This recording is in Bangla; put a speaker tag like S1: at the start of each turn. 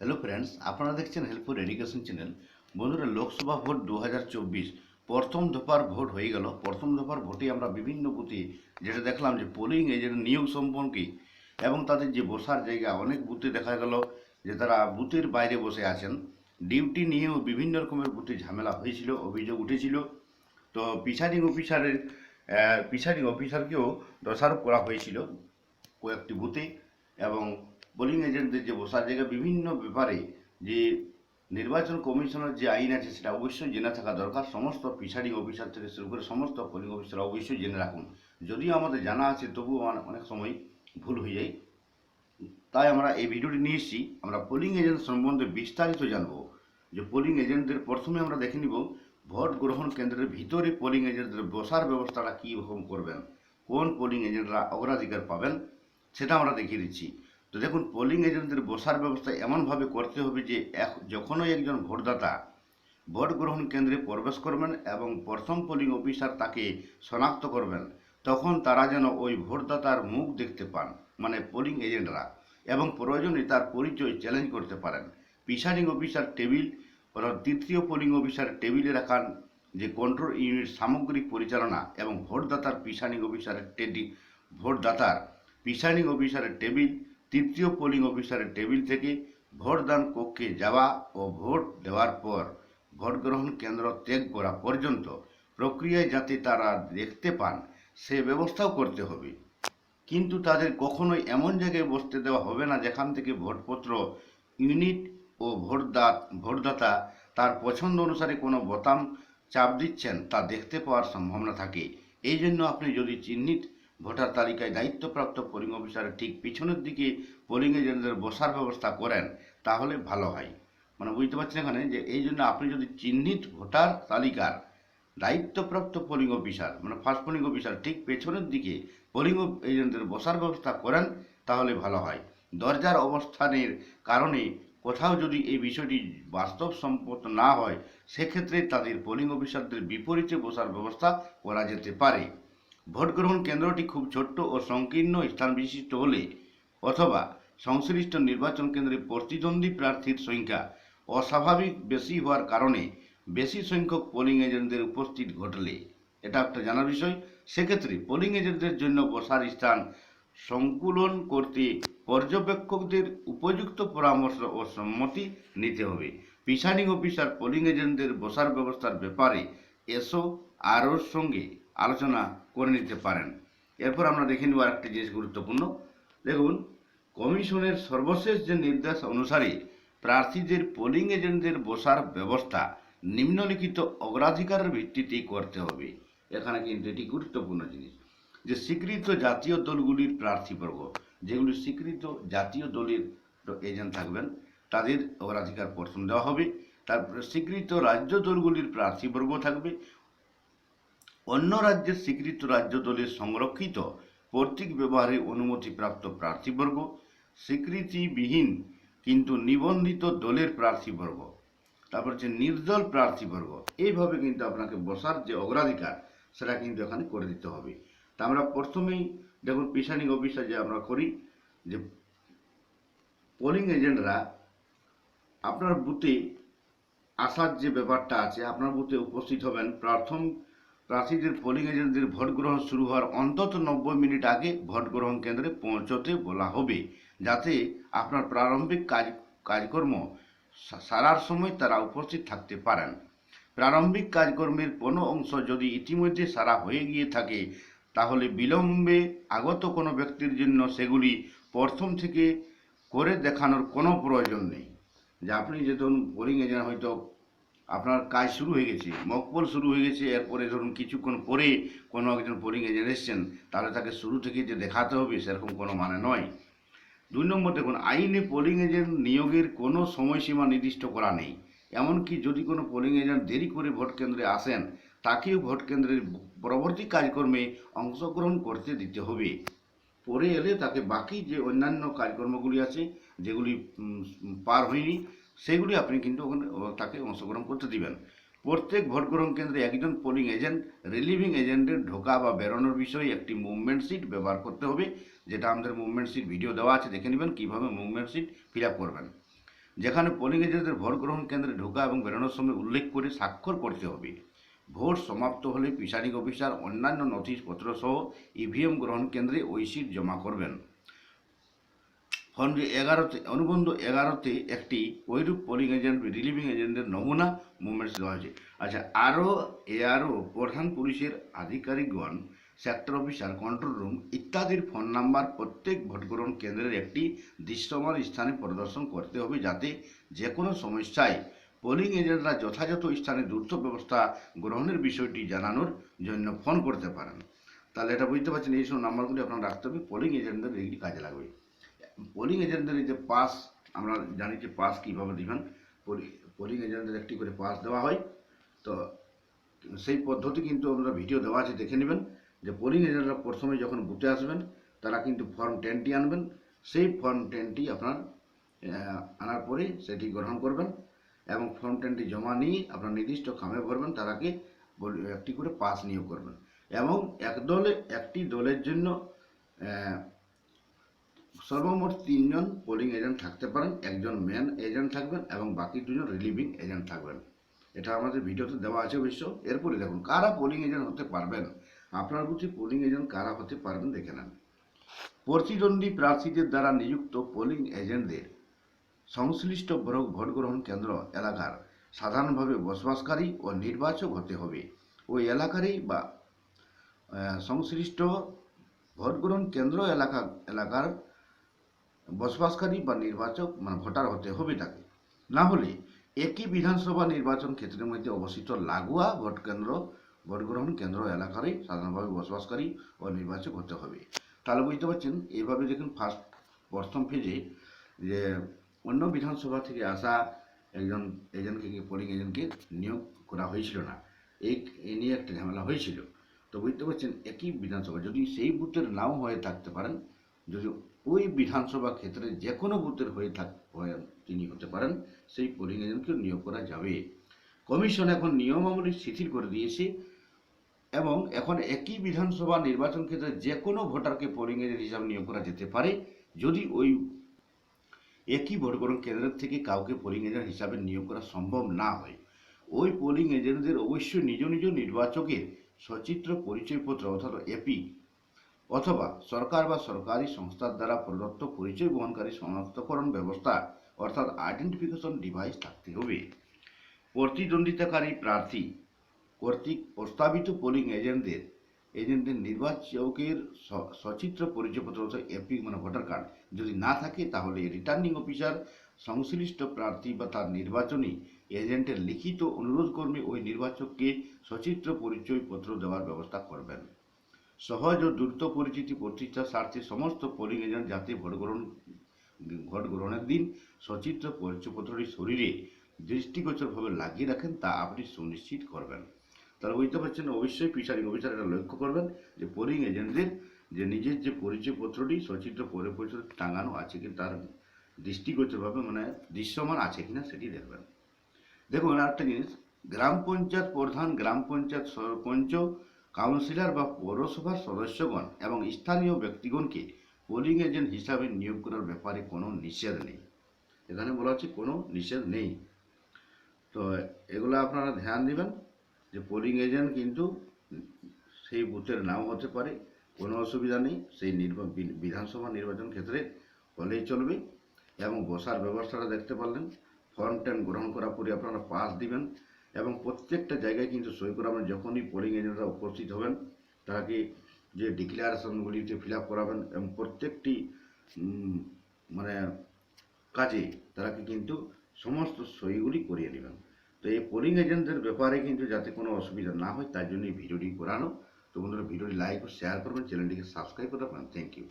S1: হ্যালো ফ্রেন্ডস আপনারা দেখছেন হেল্পফুল এডুকেশন চ্যানেল বন্ধুরা, লোকসভা ভোট দু হাজার চব্বিশ, প্রথম দফার ভোট হয়ে গেল। প্রথম দফার ভোটে আমরা বিভিন্ন বুথে যেটা দেখলাম যে পোলিং এজেন্ট নিয়োগ সম্পর্কে এবং তাদের যে বসার জায়গা, অনেক বুথে দেখা গেল যে তারা বুথের বাইরে বসে আছেন। ডিউটি নিয়েও বিভিন্ন রকমের বুথে ঝামেলা হয়েছিল, অভিযোগ উঠেছিল। তো প্রিসাইডিং অফিসারের প্রিসাইডিং অফিসারকেও দোষারোপ করা হয়েছিল কয়েকটি বুথে এবং পোলিং এজেন্টদের যে বসার জায়গা, বিভিন্ন ব্যাপারে যে নির্বাচন কমিশনের যে আইন আছে, সেটা অবশ্যই জেনে থাকা দরকার। সমস্ত প্রিসাইডিং অফিসার থেকে শুরু করে সমস্ত পোলিং অফিসার অবশ্যই জেনে রাখুন। যদিও আমাদের জানা আছে, তবুও অনে- অনেক সময় ভুল হয়ে যায়। তাই আমরা এই ভিডিওটি নিয়ে এসেছি। আমরা পোলিং এজেন্ট সম্বন্ধে বিস্তারিত জানব। যে পোলিং এজেন্টদের প্রথমে আমরা দেখে নিব, ভোট গ্রহণ কেন্দ্রের ভিতরে পোলিং এজেন্টদের বসার ব্যবস্থাটা কী রকম করবেন, কোন পোলিং এজেন্টরা অগ্রাধিকার পাবেন, সেটা আমরা দেখিয়ে দিচ্ছি। তো দেখুন পোলিং এজেন্টদের বসার ব্যবস্থা এমনভাবে করতে হবে যে, এক, যখনই একজন ভোটদাতা ভোট গ্রহণ কেন্দ্রে প্রবেশ করবেন এবং প্রথম পোলিং অফিসার তাকে শনাক্ত করবেন, তখন তারা যেন ওই ভোটদাতার মুখ দেখতে পান মানে পোলিং এজেন্টরা এবং প্রয়োজনে তার পরিচয় চ্যালেঞ্জ করতে পারেন। প্রিসাইডিং অফিসার টেবিল অর্থাৎ তৃতীয় পোলিং অফিসার টেবিলে রাখান, যে কন্ট্রোল ইউনিট সামগ্রিক পরিচালনা এবং ভোটদাতার প্রিসাইডিং অফিসারের টেডি ভোটদাতার প্রিসাইডিং অফিসারের টেবিল তৃতীয় পোলিং অফিসারের টেবিল থেকে ভোটদান কক্ষে যাওয়া ও ভোট দেওয়ার পর ভোটগ্রহণ কেন্দ্র ত্যাগ করা পর্যন্ত প্রক্রিয়ায় যাতে তারা দেখতে পান, সে ব্যবস্থাও করতে হবে। কিন্তু তাদের কখনোই এমন জায়গায় বসতে দেওয়া হবে না যেখান থেকে ভোটপত্র ইউনিট ও ভোটদাত, ভোটদাতা তার পছন্দ অনুসারে কোনো বোতাম চাপ দিচ্ছেন তা দেখতে পাওয়ার সম্ভাবনা থাকে। এই জন্য আপনি যদি চিহ্নিত ভোটার তালিকায় দায়িত্বপ্রাপ্ত পোলিং অফিসারের ঠিক পিছনের দিকে পোলিং এজেন্টদের বসার ব্যবস্থা করেন, তাহলে ভালো হয়। মানে বুঝতে পারছেন এখানে যে এই জন্য আপনি যদি চিহ্নিত ভোটার তালিকার দায়িত্বপ্রাপ্ত পোলিং অফিসার মানে ফার্স্ট পোলিং অফিসার ঠিক পেছনের দিকে পোলিং এজেন্টদের বসার ব্যবস্থা করেন, তাহলে ভালো হয়। দরজার অবস্থানের কারণে কোথাও যদি এই বিষয়টি বাস্তবসম্মত না হয়, সেক্ষেত্রে তাদের পোলিং অফিসারদের বিপরীতে বসার ব্যবস্থা করা যেতে পারে। ভোট গ্রহণ কেন্দ্রটি খুব ছোট্ট ও সংকীর্ণ স্থান বিশিষ্ট হলে অথবা সংশ্লিষ্ট নির্বাচন কেন্দ্রে প্রতিদ্বন্দ্বী প্রার্থীর সংখ্যা অস্বাভাবিক বেশি হওয়ার কারণে বেশি সংখ্যক পোলিং এজেন্টদের উপস্থিত ঘটলে। এটা একটা জানার বিষয়। সেক্ষেত্রে পোলিং এজেন্টদের জন্য বসার স্থান সংকুলন করতে পর্যবেক্ষকদের উপযুক্ত পরামর্শ ও সম্মতি নিতে হবে। প্রিসাইডিং অফিসার পোলিং এজেন্টদের বসার ব্যবস্থার ব্যাপারে এসও আরওর সঙ্গে আলোচনা করে নিতে পারেন। এরপর আমরা দেখে নেব আরেকটি জিনিস গুরুত্বপূর্ণ। দেখুন, কমিশনের সর্বশেষ যে নির্দেশ অনুসারে প্রার্থীদের পোলিং এজেন্টদের বসার ব্যবস্থা নিম্নলিখিত অগ্রাধিকারের ভিত্তিতেই করতে হবে। এখানে কিন্তু এটি গুরুত্বপূর্ণ জিনিস যে স্বীকৃত জাতীয় দলগুলির প্রার্থীবর্গ যেগুলি স্বীকৃত জাতীয় দলের এজেন্ট থাকবেন, তাদের অগ্রাধিকার প্রথম দেওয়া হবে। তারপরে স্বীকৃত রাজ্য দলগুলির প্রার্থীবর্গ থাকবে অন্য রাজ্যের স্বীকৃত রাজ্য দলের সংরক্ষিত কর্তৃক ব্যবহারে অনুমতিপ্রাপ্ত প্রার্থীবর্গ, স্বীকৃতিবিহীন কিন্তু নিবন্ধিত দলের প্রার্থীবর্গ, তারপর হচ্ছে নির্দল প্রার্থীবর্গ। এইভাবে কিন্তু আপনাকে বসার যে অগ্রাধিকার, সেটা কিন্তু এখানে করে দিতে হবে। তা আমরা প্রথমেই দেখুন প্রিসাইডিং অফিসার যে আমরা করি, যে পোলিং এজেন্টরা আপনার বুথে আসার যে ব্যাপারটা আছে, আপনার বুথে উপস্থিত হবেন, প্রথম প্রার্থীদের পোলিং এজেন্টদের ভোট গ্রহণ শুরু হওয়ার অন্তত নব্বই মিনিট আগে ভোট গ্রহণ কেন্দ্রে পৌঁছতে বলা হবে, যাতে আপনার প্রারম্ভিক কাজ, কাজকর্ম সারার সময় তারা উপস্থিত থাকতে পারেন। প্রারম্ভিক কাজকর্মের কোনো অংশ যদি ইতিমধ্যে সারা হয়ে গিয়ে থাকে, তাহলে বিলম্বে আগত কোনো ব্যক্তির জন্য সেগুলি প্রথম থেকে করে দেখানোর কোনো প্রয়োজন নেই। যে আপনি যে ধরুন পোলিং এজেন্ট হয়তো আপনার কাজ শুরু হয়ে গেছে মকপল শুরু হয়ে গেছে, এরপরে ধরুন কিছুক্ষণ পরে কোনো একজন পোলিং এজেন্ট এসছেন, তাহলে তাকে শুরু থেকে যে দেখাতে হবে সেরকম কোনো মানে নয়। দুই নম্বর দেখুন, আইনে পোলিং এজেন্ট নিয়োগের কোনো সময়সীমা নির্দিষ্ট করা নেই। এমনকি যদি কোনো পোলিং এজেন্ট দেরি করে ভোট কেন্দ্রে আসেন, তাকেও ভোট কেন্দ্রের পরবর্তী কাজকর্মে অংশগ্রহণ করতে দিতে হবে। পরে এলে তাকে বাকি যে অন্যান্য কাজকর্মগুলি আছে, যেগুলি পার হয়নি সেগুলি আপনি কিন্তু ওখানে তাকে অংশগ্রহণ করতে দিবেন। প্রত্যেক ভোটগ্রহণ কেন্দ্রে একজন পোলিং এজেন্ট রিলিভিং এজেন্টের ঢোকা বা বেরোনোর বিষয়ে একটি মুভমেন্ট সিট ব্যবহার করতে হবে, যেটা আমাদের মুভমেন্ট সিট ভিডিও দেওয়া আছে, দেখে নেবেন কীভাবে মুভমেন্ট সিট ফিল করবেন। যেখানে পোলিং এজেন্টদের ভোট গ্রহণ কেন্দ্রে ঢোকা এবং বেরোনোর সময় উল্লেখ করে স্বাক্ষর করতে হবে। ভোট সমাপ্ত হলে প্রিসাইডিং অফিসার অন্যান্য নথিপত্র সহ ইভিএম গ্রহণ কেন্দ্রে ওই সিট জমা করবেন। ফর্ম এগারোতে, অনুবন্ধ এগারোতে একটি ওইরূপ পোলিং এজেন্ট রিলিভিং এজেন্টের নমুনা মুভমেন্টস দেওয়া হয়েছে। আচ্ছা আরও এআরও প্রধান পুলিশের আধিকারিকগণ সেক্টর অফিসার কন্ট্রোল রুম ইত্যাদির ফোন নাম্বার প্রত্যেক ভোটগ্রহণ কেন্দ্রের একটি দৃশ্যমান স্থানে প্রদর্শন করতে হবে যাতে যে কোনো সমস্যায় পোলিং এজেন্টরা যথাযথ স্থানে দ্রুত ব্যবস্থা গ্রহণের বিষয়টি জানানোর জন্য ফোন করতে পারেন। তাহলে এটা বুঝতে পারছেন, এই সব নাম্বারগুলি আপনার রাখতে হবে পোলিং এজেন্টদের এগুলি কাজে লাগবে। পোলিং এজেন্টদের যে পাস আমরা জানি যে পাস কীভাবে দিবেন পোলিং এজেন্টদের একটি করে পাস দেওয়া হয়। তো সেই পদ্ধতি কিন্তু আমরা ভিডিও দেওয়া আছে, দেখে নেবেন। যে পোলিং এজেন্টরা প্রথমে যখন বুথে আসবেন, তারা কিন্তু ফর্ম টেনটি আনবেন। সেই ফর্ম টেনটি আপনার আনার পরে সেটি গ্রহণ করবেন এবং ফর্ম টেনটি জমা নিয়ে আপনার নির্দিষ্ট খামে ভরবেন, তারাকে একটি করে পাস নিয়োগ করবেন। এবং এক দলে, একটি দলের জন্য সর্বমোট তিনজন পোলিং এজেন্ট থাকতে পারেন, একজন মেন এজেন্ট থাকবেন এবং বাকি দুজন রিলিভিং এজেন্ট থাকবেন। এটা আমাদের ভিডিওতে দেওয়া আছে অবশ্য। এরপরে দেখুন, কারা পোলিং এজেন্ট হতে পারবেন? আপনার বুঝি পোলিং এজেন্ট কারা হতে পারবেন দেখে নেন। প্রতিদ্বন্দ্বী প্রার্থীদের দ্বারা নিযুক্ত পোলিং এজেন্টদের সংশ্লিষ্ট ভোট ভোট গ্রহণ কেন্দ্র এলাকার সাধারণভাবে বসবাসকারী ও নির্বাচক হতে হবে। ওই এলাকারই বা সংশ্লিষ্ট ভোট গ্রহণ কেন্দ্র এলাকা, এলাকার বসবাসকারী বা নির্বাচক মানে ভোটার হতে হবে তাকে। না হলে একই বিধানসভা নির্বাচন ক্ষেত্রের মধ্যে অবস্থিত লাগোয়া ভোট কেন্দ্র, ভোট গ্রহণ কেন্দ্র এলাকারই সাধারণভাবে বসবাসকারী ও নির্বাচক হতে হবে। তাহলে বুঝতে পারছেন, এইভাবে দেখুন ফার্স্ট প্রথম ফেজে যে অন্য বিধানসভা থেকে আসা একজন এজেন্টকে পোলিং এজেন্টকে নিয়োগ করা হয়েছিল না? এই নিয়ে একটা ঝামেলা হয়েছিল। তো বুঝতে পারছেন, একই বিধানসভা, যদি সেই বুথের নাও হয়ে থাকতে পারেন যদি ওই বিধানসভা ক্ষেত্রে যে কোনো বুথের হয়ে থাক তিনি হতে পারেন, সেই পোলিং এজেন্টকে নিয়োগ করা যাবে। কমিশন এখন নিয়মাবলী শিথিল করে দিয়েছে এবং এখন একই বিধানসভা নির্বাচন ক্ষেত্রে যে কোনো ভোটারকে পোলিং এজেন্ট হিসাবে নিয়োগ করা যেতে পারে। যদি ওই একই ভোটগ্রহণ কেন্দ্রের থেকে কাউকে পোলিং এজেন্ট হিসাবে নিয়োগ করা সম্ভব না হয়, ওই পোলিং এজেন্টদের অবশ্যই নিজ নিজ নির্বাচকের সচিত্র, পরিচয়পত্র অর্থাৎ এপি অথবা সরকার বা সরকারি সংস্থার দ্বারা প্রদত্ত পরিচয় বহনকারী শনাক্তকরণ ব্যবস্থা, অর্থাৎ আইডেন্টিফিকেশন ডিভাইস থাকতে হবে। প্রতিদ্বন্দ্বিতাকারী প্রার্থী কর্তৃক প্রস্তাবিত পোলিং এজেন্টদের এজেন্টের নির্বাচকের সচিত্র পরিচয়পত্র অর্থাৎ এপি মানে ভোটার কার্ড যদি না থাকে, তাহলে রিটার্নিং অফিসার সংশ্লিষ্ট প্রার্থী বা তার নির্বাচনী এজেন্টের লিখিত অনুরোধ কর্মে ওই নির্বাচককে সচিত্র পরিচয়পত্র দেওয়ার ব্যবস্থা করবেন। সহজ ও দ্রুত পরিচিতি প্রতিষ্ঠার স্বার্থে সমস্ত পোলিং এজেন্ট যাতে ভোট গ্রহণ, ভোট গ্রহণের দিন সচিত্র পরিচয়পত্রটি শরীরে দৃষ্টিগোচরভাবে লাগিয়ে রাখেন তা আপনি সুনিশ্চিত করবেন। তাহলে বুঝতে পারছেন, অবশ্যই প্রিসাইডিং অফিসার এটা লক্ষ্য করবেন যে পোলিং এজেন্টদের যে নিজের যে পরিচয়পত্রটি সচিত্র পরিচয় টাঙানো আছে কি তার দৃষ্টিগোচরভাবে মানে দৃশ্যমান আছে কিনা সেটি দেখবেন। দেখুন আরেকটা জিনিস, গ্রাম পঞ্চায়েত প্রধান, গ্রাম পঞ্চায়েত সরপঞ্চ কাউন্সিলর বা পৌরসভার সদস্যগণ এবং স্থানীয় ব্যক্তিগণকে পোলিং এজেন্ট হিসাবে নিয়োগ করার ব্যাপারে কোনো নিষেধ নেই। এখানে বলা হচ্ছে কোনো নিষেধ নেই। তো এগুলো আপনারা ধ্যান দিবেন যে পোলিং এজেন্ট কিন্তু সেই বুথের নাও হতে পারে, কোনো অসুবিধা নেই। সেই বিধানসভা নির্বাচন ক্ষেত্রে হলেই চলবে এবং বসার ব্যবস্থাটা দেখতে পারলেন। ফর্ম টেন গ্রহণ করার পরে আপনারা পাস দিবেন। এবং প্রত্যেকটা জায়গায় কিন্তু সই করাবেন যখনই পোলিং এজেন্টরা উপস্থিত হবেন তাকে যে ডিক্লারেশনগুলিতে ফিল আপ করাবেন এবং প্রত্যেকটি মানে কাজে তারাকে কিন্তু সমস্ত সইগুলি করিয়ে নেবেন। তো এই পোলিং এজেন্টদের ব্যাপারে কিন্তু যাতে কোনো অসুবিধা না হয়, তার জন্য এই ভিডিওটি করানো। তো বন্ধুরা, ভিডিওটি লাইক ও শেয়ার করবেন চ্যানেলটিকে সাবস্ক্রাইব করে রাখবেন। Thank you